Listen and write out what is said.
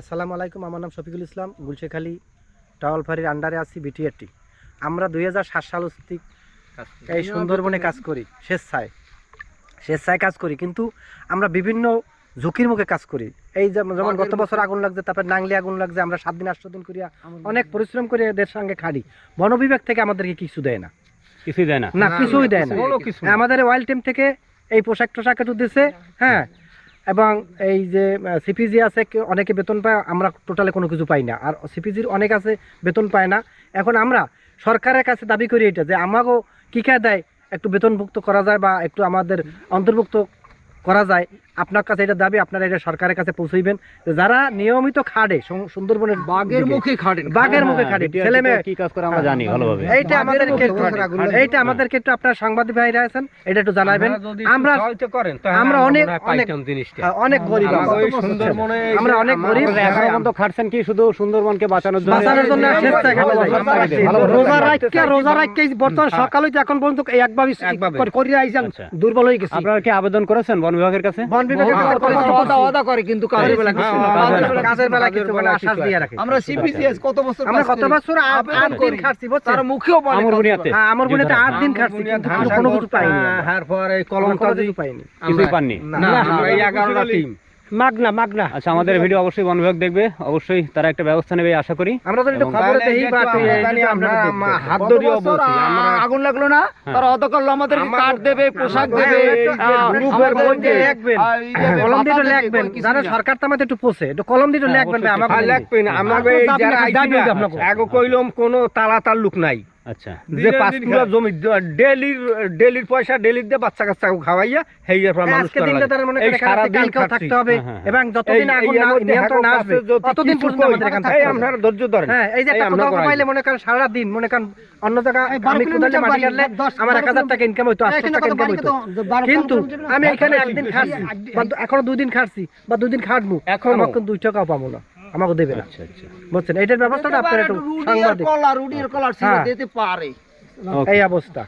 আসসালামু আলাইকুম আমার নাম শফিকুল ইসলাম গুলশেখালী টাওয়াল ফাঁড়ির আন্ডারে আছি বিটিআরটি আমরা দুই হাজার সাত সাল থেকে এই সুন্দরবনে কাজ করি স্বেচ্ছায়। স্বেচ্ছায় কাজ করি কিন্তু আমরা বিভিন্ন ঝুঁকির মুখে কাজ করি। এই যেমন যেমন গত বছর আগুন লাগছে তারপর নাংলি আগুন লাগছে আমরা সাত দিন আটশো দিন করিয়া অনেক পরিশ্রম করে এদের সঙ্গে খাড়ি। বন বিভাগ থেকে আমাদেরকে কিছু দেয় না। কিছুই দেয় না। না কিছুই দেয় না। না। আমাদের ওয়াইল্ড টিম থেকে এই পোশাক টোশাক একটু দিছে হ্যাঁ এবং এই যে সিপিজি আছে অনেকে বেতন পায়, আমরা টোটালে কোনো কিছু পাই না। আর সিপিজির অনেক আছে, বেতন পায় না। এখন আমরা সরকারের কাছে দাবি করি এটা, যে আমাকেও কী দেয়, একটু বেতনভুক্ত করা যায় বা একটু আমাদের অন্তর্ভুক্ত করা যায়। আপনার কাছে এটা দাবি আপনারা এটা সরকারের কাছে পৌঁছইবেন। যারা নিয়মিত খাড়ে সুন্দরবনের বাঘের মুখে খাটেন বাঘের মুখে হ্যাঁ, খাড়ে ছেলে মেয়ে কি কাজ করে আমরা জানি ভালোভাবে। এইটা লাগে। এইটা আমাদেরকে একটু আপনার সাংবাদিক ভাইরা আছেন এটা একটু জানাবেন। আমরা করেন আমরা অনেক অনেক জিনিসটা। হ্যাঁ, অনেক গরিব আমরা। সুন্দরবনে আমরা অনেক গরিব। এখনও পর্যন্ত খাটছেন কি শুধু সুন্দরবনকে বাঁচানোর জন্য? বাঁচানোর জন্য খাটে ভালোবাসা রোজা রাখকে রোজা রাখকে বর্তমান সকাল হইতে এখন পর্যন্ত একভাবে। করে আইছেন আচ্ছা। দুর্বল হয়ে গেছি। আপনারা কি আবেদন করেছেন বন বিভাগের কাছে? বন কাছে করে কিন্তু কাজের বেলা কিছু হ্যাঁ, কাজের বেলা- কিছু বলে বেলা আশ্বাস দিয়ে আছে। আমরা সিপিসিএস কত বছর আমরা কত বছর আট দিন করি। বুঝছেন? তার মুখেও বলে আমর বুনিয়াতে হ্যাঁ, আমার বোনেতে আট দিন খাটছি কিন্তু কোনো কিছু পাইনি। হ্যাঁ, পর এই আমরা কলম কিছু পাইনি। না আমরা এই এগারোটা টিম মাগনা মাগনা। আচ্ছা আমাদের ভিডিও অবশ্যই বন বিভাগ দেখবে। অবশ্যই তারা একটা ব্যবস্থা নেবে আশা করি। আমরা তো একটু খবরে দেখবেন। হাত আমরা- আগুন লাগল না? তারা অত করল আমাদের দেবে পোশাক দেবে গ্রুপের আমাদের মধ্যে লিখবেন। দেবে, কলম দিয়ে লিখবেন কোনো কিছু যারা না। সরকার তামাতে একটু পোষে। একটু কলম দিয়ে হ্যাঁ, লিখবেন আমাকে আর দিন। লাগবে না, আমাকে এই যারা দাবি আইছি না, আপনাকে। আগে কইলাম কোনো তালা তার লুক নাই। আচ্ছা। যে পাঁচ কুড়া জমি ডেলির ডেলির পয়সা ডেলির দিয়ে বাচ্চা কাচ্চা খাওয়াইয়া হেই এর মানুষ আজকে দিনটা লাগে। মনে করে সারা দিন কালকেও থাকতে হবে। এবং যতদিন আগুন না নিয়ন্ত্রণ না আসবে ততদিন পর্যন্ত আমাদের এখানে থাকতে আপনারা ধৈর্য ধরেন। হ্যাঁ এই যে একটা আমরা কোথাও করাই। পাইলে দিই। করেন সারা দিন মনে করেন অন্য জায়গায় আমি কোদালে মাটি কাটলে আমার এক হাজার টাকা ইনকাম হইতো আটশো টাকা ইনকাম হইতো। কিন্তু আমি এখানে একদিন খাটছি বা এখনও দুই দিন খাটছি বা দুই দিন খাটবো। এখন। দুই টাকাও পাবো না। আমাকে দেবে না। আচ্ছা আচ্ছা। বুঝছেন? এইটার ব্যবস্থাটা আপনার একটু সাংবাদিক। কলার কলার ছিল হ্যাঁ। দিতে পারে। এই অবস্থা।